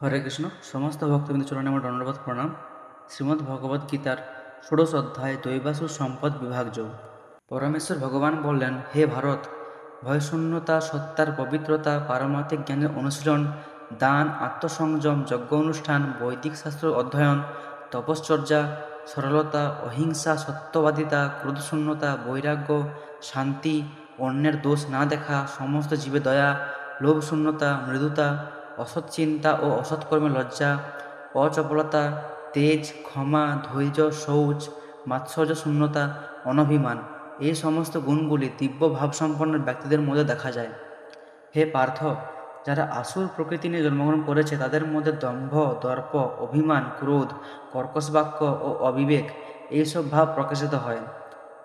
হরে কৃষ্ণ। সমস্ত ভক্তবৃন্দ চরণে আমার দণ্ডবোধ প্রণাম। শ্রীমদ্ ভগবদ্ গীতার ষোড়শ অধ্যায় দৈবাসুর সম্পদ বিভাগ যোগ। পরমেশ্বর ভগবান বললেন, হে ভারত, ভয়শূন্যতা, সত্তার পবিত্রতা পারমার্থিক জ্ঞানের অনুশীলন, দান, আত্মসংযম, যজ্ঞ অনুষ্ঠান, বৈদিক শাস্ত্র অধ্যয়ন, তপশ্চর্যা, সরলতা, অহিংসা, সত্যবাদিতা, ক্রোধশূন্যতা, বৈরাগ্য, শান্তি, অন্যের দোষ না দেখা, সমস্ত জীবে দয়া, লোভশূন্যতা, মৃদুতা অসৎ চিন্তা ও অসৎকর্মে লজ্জা, অচপলতা, তেজ, ক্ষমা, ধৈর্য, শৌচ, মাৎসর্য, শূন্যতা, অনভিমান, এই সমস্ত গুণগুলি দিব্য ভাবসম্পন্ন ব্যক্তিদের মধ্যে দেখা যায়। হে পার্থ, যারা আসুর প্রকৃতি নিয়ে জন্মগ্রহণ করেছে, তাদের মধ্যে দম্ভ, দর্প, অভিমান, ক্রোধ কর্কশ বাক্য ও অবিবেক, এইসব ভাব প্রকাশিত হয়।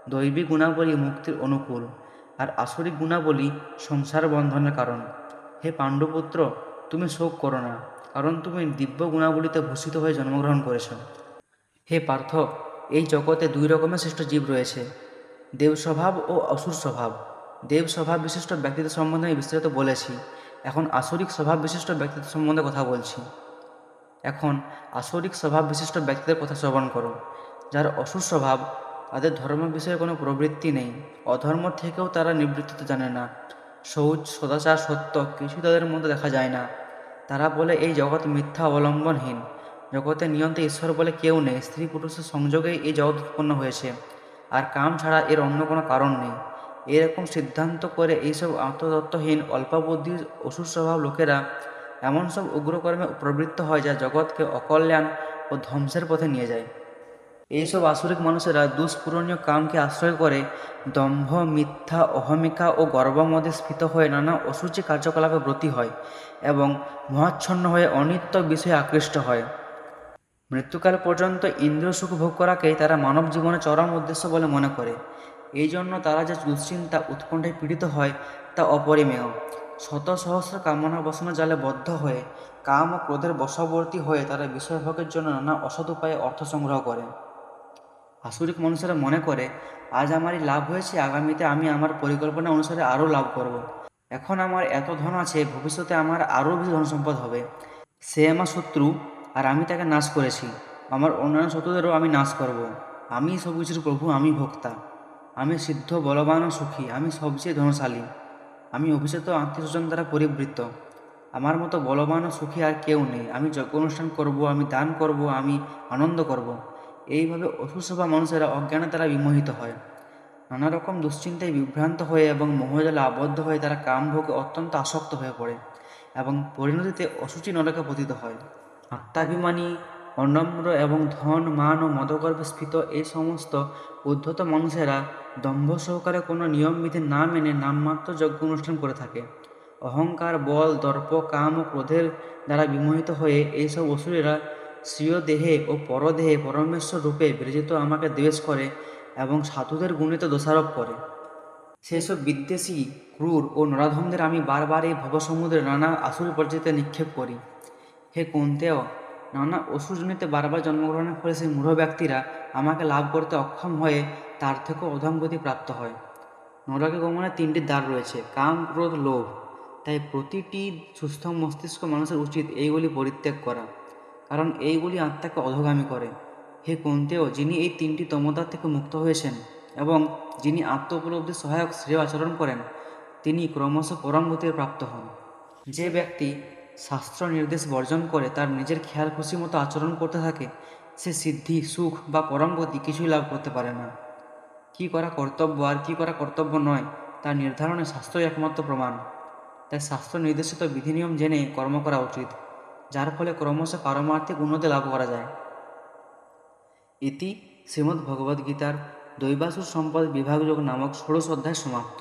দৈবিক গুণাবলী মুক্তির অনুকূল, আর আসরিক গুণাবলী সংসার বন্ধনের কারণ। হে পাণ্ডুপুত্র তুমি শোক করো না, কারণ তুমি দিব্য গুণাবলীতে ভূষিত হয়ে জন্মগ্রহণ করেছ। হে পার্থ, এই জগতে দুই রকমের শ্রেষ্ঠ জীব রয়েছে। দেব স্বভাব ও অসুর স্বভাব। দেব স্বভাব বিশিষ্ট ব্যক্তিত্ব সম্বন্ধে আমি বিস্তারিত বলেছি। এখন আসরিক স্বভাব বিশিষ্ট ব্যক্তিত্ব সম্বন্ধে কথা বলছি। এখন আসরিক স্বভাব বিশিষ্ট ব্যক্তিদের কথা শ্রবণ করো। যার অসুর স্বভাব, তাদের ধর্ম বিষয়ে কোনো প্রবৃত্তি নেই। অধর্ম থেকেও তারা নিবৃত্তিতে জানে না। শৌচ সদাচার, সত্য, কিছুই তাদের মধ্যে দেখা যায় না। তারা বলে, এই জগৎ মিথ্যা, অবলম্বনহীন। জগতে নিয়ন্ত্রে ঈশ্বর বলে কেউ নেই। স্ত্রী পুরুষের সংযোগেই এই জগৎ উৎপন্ন হয়েছে। আর কাম ছাড়া এর অন্য কোনো কারণ নেই। এরকম সিদ্ধান্ত করে এইসব আত্মতত্ত্বহীন অল্পবুদ্ধি অসুর স্বভাব লোকেরা এমন সব উগ্রকর্মে প্রবৃত্ত হয় যা জগৎকে অকল্যাণ ও ধ্বংসের পথে নিয়ে যায়। এইসব আসরিক মানুষেরা দুষ্পূরণীয় কামকে আশ্রয় করে, দম্ভ, মিথ্যা, অহমিকা ও গর্বমদে স্ফীত হয়ে নানা অসুচি কার্যকলাপে ব্রতী হয় এবং মহাচ্ছন্ন হয়ে অনিত্য বিষয়ে আকৃষ্ট হয়। মৃত্যুকাল পর্যন্ত ইন্দ্রিয় সুখ ভোগ করাকেই তারা মানব জীবনের চরম উদ্দেশ্য বলে মনে করে। এই জন্য তারা যে দুশ্চিন্তা উৎকণ্ঠায় পীড়িত হয় তা অপরিমেয়। শত সহস্র কামনা বসনা জালে বদ্ধ হয়ে, কাম ও ক্রোধের বশবর্তী হয়ে তারা বিষয়ভোগের জন্য নানা অসৎ উপায়ে অর্থ সংগ্রহ করে। আসরিক মানুষেরা মনে করে, আজ আমারই লাভ হয়েছে, আগামীতে আমি আমার পরিকল্পনা অনুসারে আরও লাভ করব। এখন আমার এত ধন আছে, ভবিষ্যতে আমার আরও বেশি ধন সম্পদ হবে। সে আমার শত্রু, আর আমি তাকে নাশ করেছি। আমার অন্যান্য শত্রুদেরও আমি নাশ করব। আমি সব কিছুর প্রভু, আমি ভোক্তা। আমি সিদ্ধ, বলবান ও সুখী। আমি সবচেয়ে ধনশালী। আমি অভিজাত আত্মীয় স্বজন দ্বারা পরিবৃত্ত। আমার মতো বলবান ও সুখী আর কেউ নেই। আমি যজ্ঞ অনুষ্ঠান করব, আমি দান করব, আমি আনন্দ করব। এইভাবে অসুস্থবা মানুষেরা অজ্ঞানে তারা বিমোহিত হয়। নানা রকম দুশ্চিন্তায় বিভ্রান্ত হয়ে এবং মোহজালে আবদ্ধ হয়ে তারা কামভোগে অত্যন্ত আসক্ত হয়ে পড়ে এবং পরিণতিতে অসুচি নরকে পতিত হয়। আত্মাভিমানী, অনম্র এবং ধন, মান ও মদগর্ভে স্ফীত এই সমস্ত উদ্ধত মানুষেরা দম্ভ সহকারে কোনো নিয়মবিধি না মেনে নামমাত্র যজ্ঞ অনুষ্ঠান করে থাকে। অহংকার, বল, দর্প, কাম ও ক্রোধের দ্বারা বিমোহিত হয়ে এইসব অসুরেরা স্বীয় দেহে ও পরদেহে পরমেশ্বর রূপে বিরজিত আমাকে দ্বেষ করে এবং সাধুদের গুণিত দোষারোপ করে। সেসব বিদ্বেষী, ক্রূর ও নরাধমদের আমি বারবার এই ভবসমুদ্রে নানা আসুর পর্যায়ে নিক্ষেপ করি। হে কুন্তেও নানা অসুরজনিতে বারবার জন্মগ্রহণের ফলে সেই মূঢ় ব্যক্তিরা আমাকে লাভ করতে অক্ষম হয়ে তার থেকেও অধমগতি প্রাপ্ত হয়। নরকে গমনে তিনটি দ্বার রয়েছে, কাম, ক্রোধ, লোভ। তাই প্রতিটি সুস্থ মস্তিষ্ক মানুষের উচিত এইগুলি পরিত্যাগ করা। কারণ এইগুলি আত্মাকে অধগামী করে। হে কুন্তেও যিনি এই তিনটি তমতার থেকে মুক্ত হয়েছেন এবং যিনি আত্ম উপলব্ধির সহায়ক শ্রেয় আচরণ করেন, তিনি ক্রমশ পরম গতির প্রাপ্ত হন। যে ব্যক্তি শাস্ত্র নির্দেশ বর্জন করে তার নিজের খেয়াল খুশি মতো আচরণ করতে থাকে, সে সিদ্ধি, সুখ বা পরম গতি কিছুই লাভ করতে পারে না। কি করা কর্তব্য আর কি করা কর্তব্য নয়, তা নির্ধারণে শাস্ত্রই একমাত্র প্রমাণ। তাই শাস্ত্র নির্দেশিত বিধিনিয়ম জেনে কর্ম করা উচিত। যার ফলে ক্রমশ পারমার্থিক উন্নতি লাভ করা যায়। ইতি শ্রীমদ্ ভগবদ্গীতার দৈবাসুর সম্পদ বিভাগযোগ নামক ষোড়শ অধ্যায় সমাপ্ত।